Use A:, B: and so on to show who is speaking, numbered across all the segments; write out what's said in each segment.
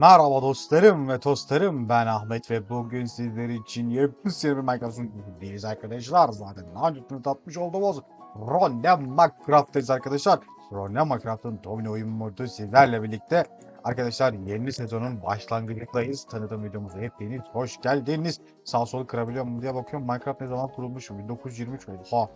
A: Merhaba dostlarım ve tostlarım ben Ahmet ve bugün sizler için yepyeni bir Minecraft'ın değiliz arkadaşlar. Zaten daha önce tatmış olduğumuz Ronde Minecraft'tayız arkadaşlar. Ronde Minecraft'ın domino oyun modu sizlerle birlikte arkadaşlar yeni sezonun başlangıcındayız. Tanıtım videomuza hepiniz hoş geldiniz. Sağ solu kırabiliyor muyum diye bakıyorum. Minecraft ne zaman kurulmuş? 1923 muydu? Ha.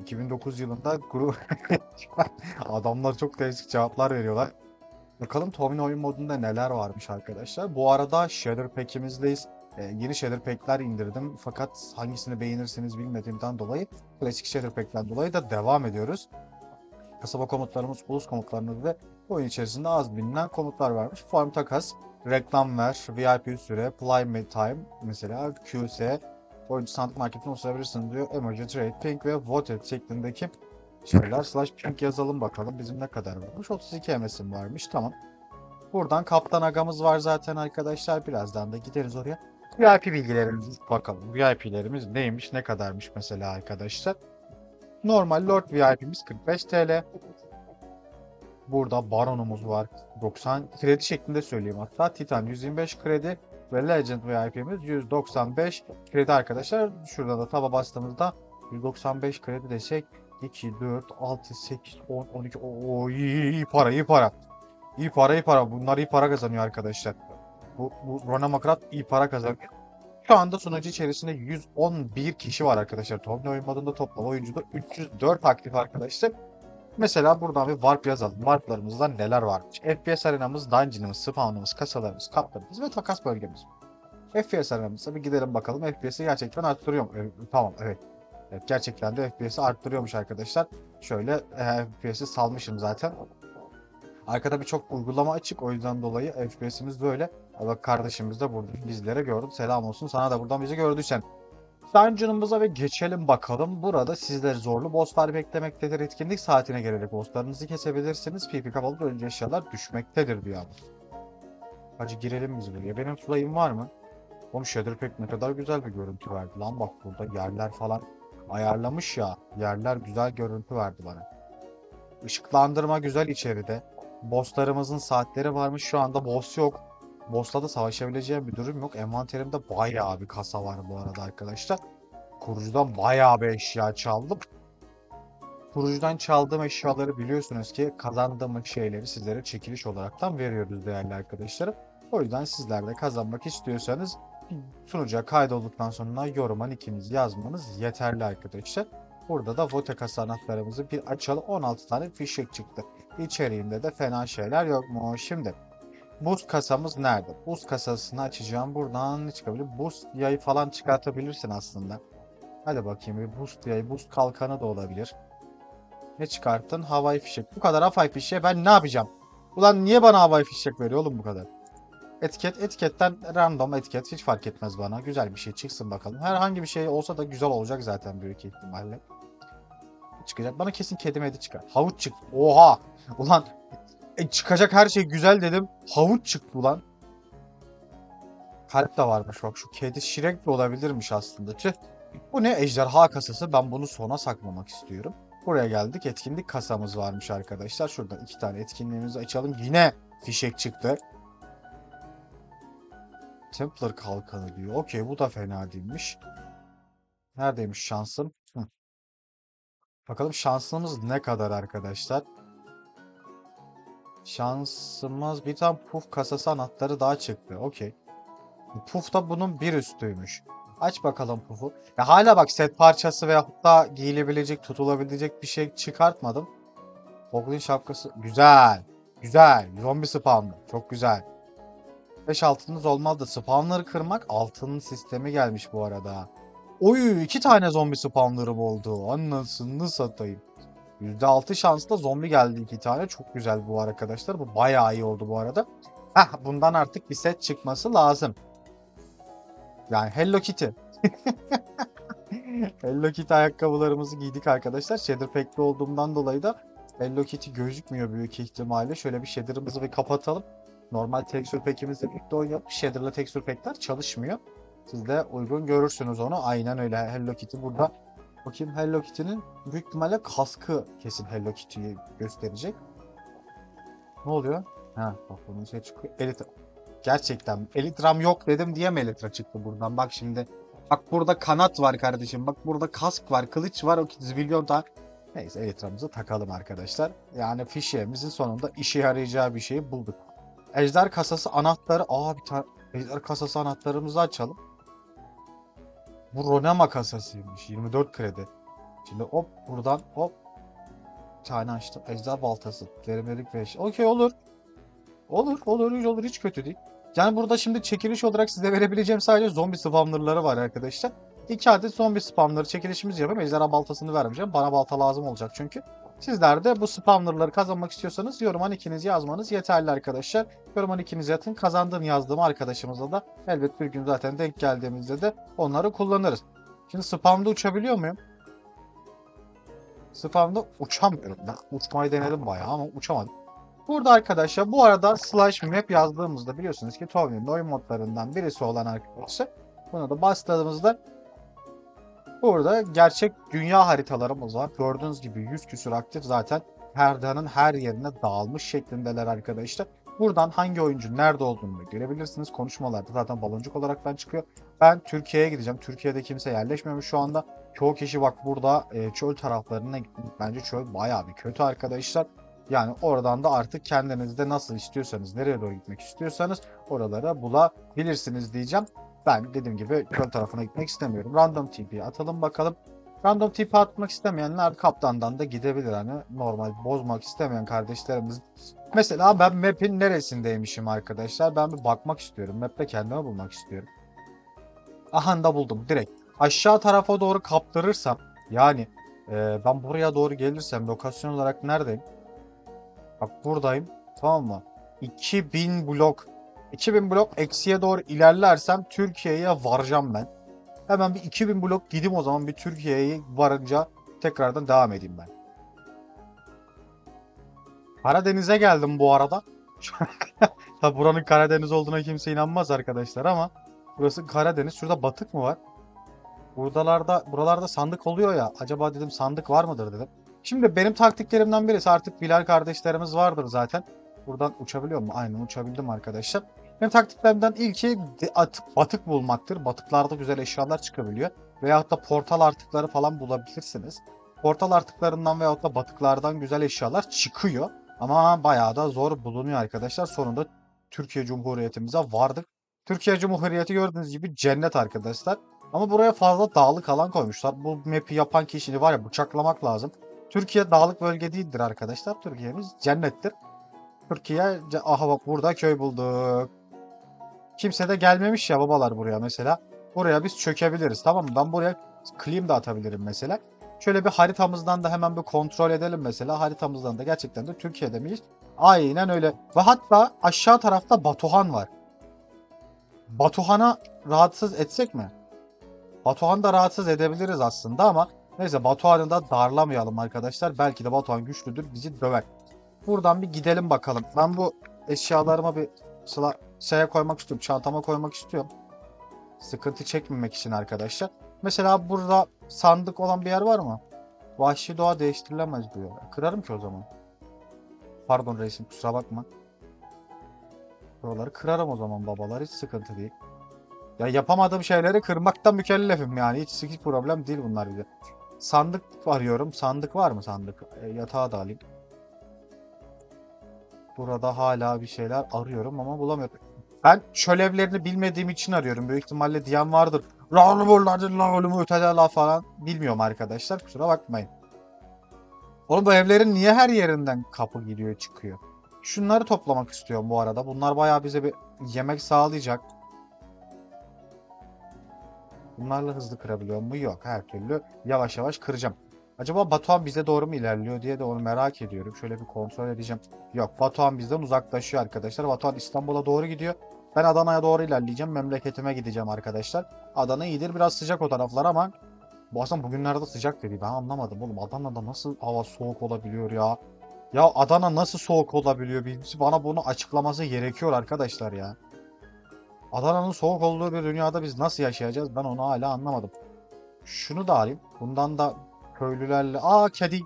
A: 2009 yılında kuru... Adamlar çok değişik cevaplar veriyorlar. Bakalım Tommy oyun modunda neler varmış arkadaşlar. Bu arada Shader Pack'imizdeyiz. Ee, yeni Shader indirdim. Fakat hangisini beğenirseniz bilmediğimden dolayı klasik Shader Pack'ten dolayı da devam ediyoruz. Kasaba komutlarımız, ulus komutlarımız ve oyun içerisinde az bilinen komutlar varmış. Farm takas, reklam ver, VIP süre, play time mesela QS, oyuncu sandık marketine ulaşabilirsin diyor. Emoji, trade, pink ve voted şeklindeki şeyler slash pink yazalım bakalım bizim ne kadar varmış. 32 MS'im varmış tamam. Buradan kaptan agamız var zaten arkadaşlar. Birazdan da gideriz oraya. VIP bilgilerimiz bakalım. VIP'lerimiz neymiş ne kadarmış mesela arkadaşlar. Normal Lord VIP'miz 45 TL. Burada Baron'umuz var. 90 kredi şeklinde söyleyeyim hatta. Titan 125 kredi ve Legend VIP'miz 195 kredi arkadaşlar. Şurada da taba bastığımızda 195 kredi desek 2, 4, 6, 8, 10, 12. Oo iyi, iyi para, iyi para. İyi para, iyi para. Bunlar iyi para kazanıyor arkadaşlar. Bu, bu Rona Makrat iyi para kazanıyor. Şu anda sunucu içerisinde 111 kişi var arkadaşlar. Tommy oyun modunda toplam oyuncuda 304 aktif arkadaşlar. Mesela buradan bir warp yazalım. Warplarımızda neler varmış? FPS arenamız, dungeon'ımız, spawn'ımız, kasalarımız, kaplarımız ve takas bölgemiz. FPS arenamızda bir gidelim bakalım. FPS'i gerçekten arttırıyor mu? Evet, tamam, evet. Evet, gerçekten de FPS'i arttırıyormuş arkadaşlar. Şöyle e, FPS'i salmışım zaten. Arkada birçok uygulama açık o yüzden dolayı FPS'imiz böyle. Bak kardeşimiz de burada bizlere gördü. Selam olsun sana da buradan bizi gördüysen. Dungeon'ımıza ve geçelim bakalım. Burada sizleri zorlu bosslar beklemektedir. Etkinlik saatine gelerek bosslarınızı kesebilirsiniz. PP kapalı önce eşyalar düşmektedir diyor abi. Hadi girelim biz buraya. Benim fly'im var mı? Oğlum Shader Pack ne kadar güzel bir görüntü verdi lan bak burada yerler falan ayarlamış ya. Yerler güzel görüntü verdi bana. Işıklandırma güzel içeride. Bosslarımızın saatleri varmış. Şu anda boss yok. Boss'la da savaşabileceğim bir durum yok. Envanterimde bayağı bir kasa var bu arada arkadaşlar. Kurucudan bayağı bir eşya çaldım. Kurucudan çaldığım eşyaları biliyorsunuz ki kazandığım şeyleri sizlere çekiliş olaraktan veriyoruz değerli arkadaşlarım. O yüzden sizler de kazanmak istiyorsanız sunucuya kaydolduktan sonra yoruma nickinizi yazmanız yeterli arkadaşlar. Burada da vote kasa anahtarımızı bir açalım. 16 tane fişek çıktı. İçeriğinde de fena şeyler yok mu? Şimdi buz kasamız nerede? Buz kasasını açacağım. Buradan ne çıkabilir? Buz yayı falan çıkartabilirsin aslında. Hadi bakayım bir buz yayı, buz kalkanı da olabilir. Ne çıkarttın? Havai fişek. Bu kadar havai fişeğe ben ne yapacağım? Ulan niye bana havai fişek veriyor oğlum bu kadar? Etiket, etiketten random etiket hiç fark etmez bana. Güzel bir şey çıksın bakalım. Herhangi bir şey olsa da güzel olacak zaten büyük ihtimalle. Çıkacak. Bana kesin kedi medi çıkar. Havuç çık. Oha! Ulan e, çıkacak her şey güzel dedim. Havuç çıktı ulan. Kalp de varmış bak şu kedi şirek de olabilirmiş aslında. Tüh. Bu ne? Ejderha kasası. Ben bunu sona saklamak istiyorum. Buraya geldik. Etkinlik kasamız varmış arkadaşlar. Şuradan iki tane etkinliğimizi açalım. Yine fişek çıktı. Templar kalkanı diyor. Okey bu da fena değilmiş. Neredeymiş şansım? Hı. Bakalım şansımız ne kadar arkadaşlar. Şansımız bir tane puf kasası anahtarı daha çıktı. Okey. Puf da bunun bir üstüymüş. Aç bakalım pufu. Ya hala bak set parçası veya da giyilebilecek, tutulabilecek bir şey çıkartmadım. Goblin şapkası. Güzel. Güzel. Zombi spawnlı. Çok güzel. 5 altınız olmazdı. Spawnları kırmak altının sistemi gelmiş bu arada. Oy iki tane zombi spawnlarım oldu. Anasını satayım. %6 şansla zombi geldi iki tane. Çok güzel bu arkadaşlar. Bu bayağı iyi oldu bu arada. Heh, bundan artık bir set çıkması lazım. Yani Hello Kitty. Hello Kitty ayakkabılarımızı giydik arkadaşlar. Shader Pack'li olduğumdan dolayı da Hello Kitty gözükmüyor büyük ihtimalle. Şöyle bir shader'ımızı bir kapatalım. Normal texture pack'imizle birlikte oynayalım. Shader'la texture pack'ler çalışmıyor. Siz de uygun görürsünüz onu. Aynen öyle Hello Kitty burada. Bakayım Hello Kitty'nin büyük ihtimalle kaskı kesin Hello Kitty'yi gösterecek. Ne oluyor? Ha bak bunun şey çıkıyor. Elitra. Gerçekten Elitram yok dedim diye mi Elitra çıktı buradan? Bak şimdi. Bak burada kanat var kardeşim. Bak burada kask var, kılıç var. O zilyon tane. Neyse Elitram'ımızı takalım arkadaşlar. Yani fişeğimizin sonunda işe yarayacağı bir şeyi bulduk. Ejder kasası anahtarı. Aa bir tane ejder kasası anahtarımızı açalım. Bu Ronema kasasıymış. 24 kredi. Şimdi hop buradan hop bir tane açtım. Ejder baltası. Derimelik 5. Okey olur. Olur, olur, olur. Hiç kötü değil. Yani burada şimdi çekiliş olarak size verebileceğim sadece zombi spamlarları var arkadaşlar. İki adet zombi spamları çekilişimiz yapayım. Ejderha baltasını vermeyeceğim. Bana balta lazım olacak çünkü. Sizler de bu spamlarları kazanmak istiyorsanız yoruma nickinizi yazmanız yeterli arkadaşlar. Yoruma nickinizi atın. Kazandığım yazdığım arkadaşımıza da elbet bir gün zaten denk geldiğimizde de onları kullanırız. Şimdi spamda uçabiliyor muyum? Spamda uçamıyorum. Ben uçmayı denedim bayağı ama uçamadım. Burada arkadaşlar bu arada slash map yazdığımızda biliyorsunuz ki Tony'nin oyun modlarından birisi olan arkadaşlar. Buna da bastığımızda burada gerçek dünya haritalarımız var. Gördüğünüz gibi 100 küsur aktif zaten herdanın her yerine dağılmış şeklindeler arkadaşlar. Buradan hangi oyuncu nerede olduğunu görebilirsiniz. Konuşmalarda zaten baloncuk olaraktan çıkıyor. Ben Türkiye'ye gideceğim. Türkiye'de kimse yerleşmemiş şu anda. Çoğu kişi bak burada e, çöl taraflarına gitmiş. Bence çöl bayağı bir kötü arkadaşlar. Yani oradan da artık kendinizde nasıl istiyorsanız, nereye doğru gitmek istiyorsanız oralara bulabilirsiniz diyeceğim. Ben dediğim gibi köl tarafına gitmek istemiyorum. Random TP atalım bakalım. Random TP atmak istemeyenler kaptandan da gidebilir hani normal bozmak istemeyen kardeşlerimiz. Mesela ben map'in neresindeymişim arkadaşlar. Ben bir bakmak istiyorum. Map'te kendimi bulmak istiyorum. Aha da buldum direkt. Aşağı tarafa doğru kaptırırsam yani e, ben buraya doğru gelirsem lokasyon olarak neredeyim? Bak buradayım. Tamam mı? 2000 blok. 2000 blok eksiye doğru ilerlersem Türkiye'ye varacağım ben. Hemen bir 2000 blok gideyim o zaman bir Türkiye'ye varınca tekrardan devam edeyim ben. Karadeniz'e geldim bu arada. Tabi buranın Karadeniz olduğuna kimse inanmaz arkadaşlar ama burası Karadeniz. Şurada batık mı var? Buralarda buralarda sandık oluyor ya. Acaba dedim sandık var mıdır dedim. Şimdi benim taktiklerimden birisi artık Bilal kardeşlerimiz vardır zaten. Buradan uçabiliyor mu? Aynen uçabildim arkadaşlar. Benim taktiklerimden ilki de- at- batık bulmaktır. Batıklarda güzel eşyalar çıkabiliyor. Veyahut da portal artıkları falan bulabilirsiniz. Portal artıklarından veyahut da batıklardan güzel eşyalar çıkıyor. Ama bayağı da zor bulunuyor arkadaşlar. Sonunda Türkiye Cumhuriyetimize vardık. Türkiye Cumhuriyeti gördüğünüz gibi cennet arkadaşlar. Ama buraya fazla dağlık alan koymuşlar. Bu map'i yapan kişiyi var ya bıçaklamak lazım. Türkiye dağlık bölge değildir arkadaşlar. Türkiye'miz cennettir. Türkiye, aha bak burada köy bulduk. Kimse de gelmemiş ya babalar buraya mesela. Buraya biz çökebiliriz tamam mı? Ben buraya claim de atabilirim mesela. Şöyle bir haritamızdan da hemen bir kontrol edelim mesela. Haritamızdan da gerçekten de Türkiye'de miyiz? Aynen öyle. Ve hatta aşağı tarafta Batuhan var. Batuhan'a rahatsız etsek mi? Batuhan'ı da rahatsız edebiliriz aslında ama neyse Batuhan'ı da darlamayalım arkadaşlar. Belki de Batuhan güçlüdür bizi döver. Buradan bir gidelim bakalım. Ben bu eşyalarıma bir sıla şeye koymak istiyorum. Çantama koymak istiyorum. Sıkıntı çekmemek için arkadaşlar. Mesela burada sandık olan bir yer var mı? Vahşi doğa değiştirilemez diyor. Kırarım ki o zaman. Pardon reisim kusura bakma. Buraları kırarım o zaman babalar hiç sıkıntı değil. Ya yapamadığım şeyleri kırmaktan mükellefim yani. Hiç, hiç problem değil bunlar bize. Sandık arıyorum. Sandık var mı sandık? E, yatağı da alayım. Burada hala bir şeyler arıyorum ama bulamıyorum. Ben çöl evlerini bilmediğim için arıyorum. Büyük ihtimalle diyen vardır. Lağlı buralardır, lağlı mütelela falan. Bilmiyorum arkadaşlar. Kusura bakmayın. Oğlum bu evlerin niye her yerinden kapı giriyor çıkıyor? Şunları toplamak istiyorum bu arada. Bunlar bayağı bize bir yemek sağlayacak. Bunlarla hızlı kırabiliyor mu? Yok. Her türlü yavaş yavaş kıracağım. Acaba Batuhan bize doğru mu ilerliyor diye de onu merak ediyorum. Şöyle bir kontrol edeceğim. Yok Batuhan bizden uzaklaşıyor arkadaşlar. Batuhan İstanbul'a doğru gidiyor. Ben Adana'ya doğru ilerleyeceğim. Memleketime gideceğim arkadaşlar. Adana iyidir. Biraz sıcak o taraflar ama bu aslında bugünlerde sıcak dedi. Ben anlamadım oğlum. Adana'da nasıl hava soğuk olabiliyor ya? Ya Adana nasıl soğuk olabiliyor? Birisi bana bunu açıklaması gerekiyor arkadaşlar ya. Adana'nın soğuk olduğu bir dünyada biz nasıl yaşayacağız? Ben onu hala anlamadım. Şunu da alayım. Bundan da köylülerle... Aa kedi.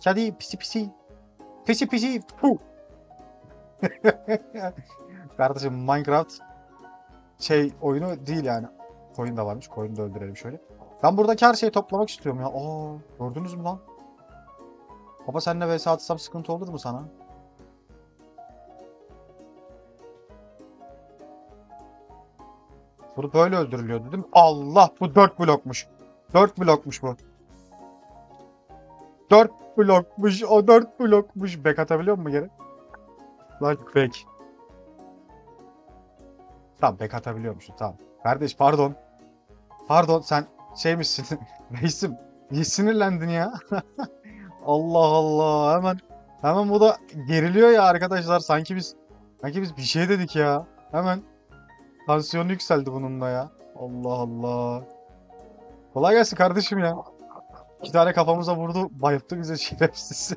A: Kedi pisi pisi. Pisi pisi. Puh. Kardeşim Minecraft şey oyunu değil yani. Koyun da varmış. Koyunu da öldürelim şöyle. Ben buradaki her şeyi toplamak istiyorum ya. Aa, gördünüz mü lan? Baba seninle vs atsam sıkıntı olur mu sana? Bu böyle öldürülüyordu değil mi? Allah bu 4 blokmuş. 4 blokmuş bu. 4 blokmuş. O 4 blokmuş. Bek atabiliyor mu geri? Lan bek. Tamam bek atabiliyormuşum tamam. Kardeş pardon. Pardon sen şey misin? Reisim. Niye sinirlendin ya? Allah Allah hemen hemen bu da geriliyor ya arkadaşlar sanki biz sanki biz bir şey dedik ya. Hemen tansiyonu yükseldi bunun da ya. Allah Allah. Kolay gelsin kardeşim ya. İki tane kafamıza vurdu. Bayılttı bize şerefsiz.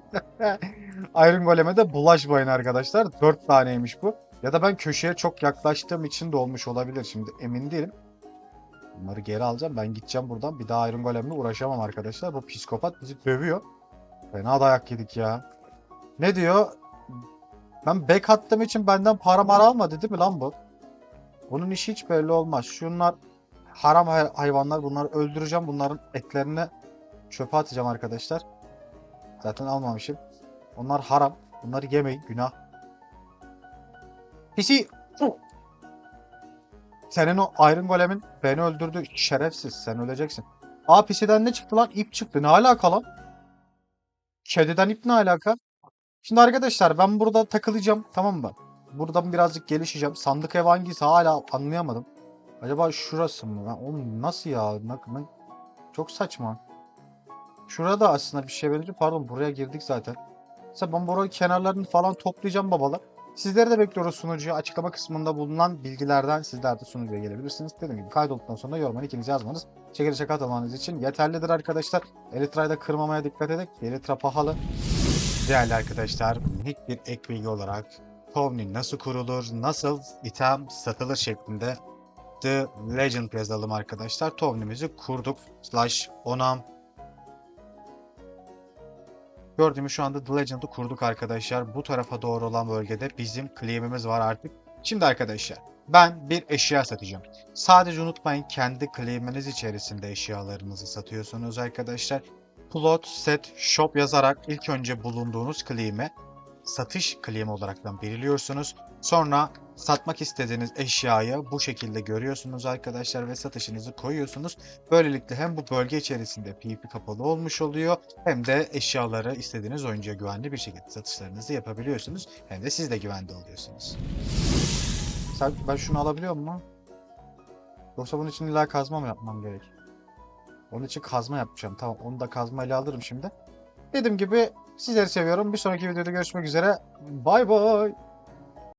A: Iron Golem'e de bulaşmayın arkadaşlar. Dört taneymiş bu. Ya da ben köşeye çok yaklaştığım için de olmuş olabilir. Şimdi emin değilim. Bunları geri alacağım. Ben gideceğim buradan. Bir daha Iron Golem'le uğraşamam arkadaşlar. Bu psikopat bizi dövüyor. Fena dayak yedik ya. Ne diyor? Ben bek attığım için benden para mara almadı değil mi lan bu? Bunun işi hiç belli olmaz. Şunlar haram hay- hayvanlar. Bunları öldüreceğim. Bunların etlerini çöpe atacağım arkadaşlar. Zaten almamışım. Onlar haram. Bunları yemeyin. Günah. Pisi. Senin o Iron Golem'in beni öldürdü. Şerefsiz. Sen öleceksin. Aa pisiden ne çıktı lan? İp çıktı. Ne alaka lan? Kediden ip ne alaka? Şimdi arkadaşlar ben burada takılacağım. Tamam mı? Buradan birazcık gelişeceğim. Sandık ev hangisi hala anlayamadım. Acaba şurası mı? Lan Oğlum nasıl ya? Çok saçma. Şurada aslında bir şey benziyor. Pardon buraya girdik zaten. Mesela ben buranın kenarlarını falan toplayacağım babalar. Sizleri de bekliyoruz sunucuya. Açıklama kısmında bulunan bilgilerden sizler de sunucuya gelebilirsiniz. Dediğim gibi kaydolduktan sonra yoruma ikiniz yazmanız çekilişe katılmanız için yeterlidir arkadaşlar. Elitra'yı da kırmamaya dikkat edin. Elitra pahalı. Değerli arkadaşlar minik bir ek bilgi olarak Pony nasıl kurulur, nasıl item satılır şeklinde The Legend yazalım arkadaşlar. Tovnimizi kurduk. Slash onam Gördüğümüz şu anda The Legend'ı kurduk arkadaşlar. Bu tarafa doğru olan bölgede bizim claim'imiz var artık. Şimdi arkadaşlar ben bir eşya satacağım. Sadece unutmayın kendi claim'iniz içerisinde eşyalarınızı satıyorsunuz arkadaşlar. Plot, set, shop yazarak ilk önce bulunduğunuz claim'e satış claim olaraktan belirliyorsunuz. Sonra satmak istediğiniz eşyayı bu şekilde görüyorsunuz arkadaşlar ve satışınızı koyuyorsunuz. Böylelikle hem bu bölge içerisinde PvP kapalı olmuş oluyor hem de eşyaları istediğiniz oyuncuya güvenli bir şekilde satışlarınızı yapabiliyorsunuz. Hem de siz de güvende oluyorsunuz. Ben şunu alabiliyor muyum? Yoksa bunun için illa kazma mı yapmam gerek? Onun için kazma yapacağım. Tamam onu da kazmayla alırım şimdi. Dediğim gibi sizleri seviyorum. Bir sonraki videoda görüşmek üzere. Bay bay.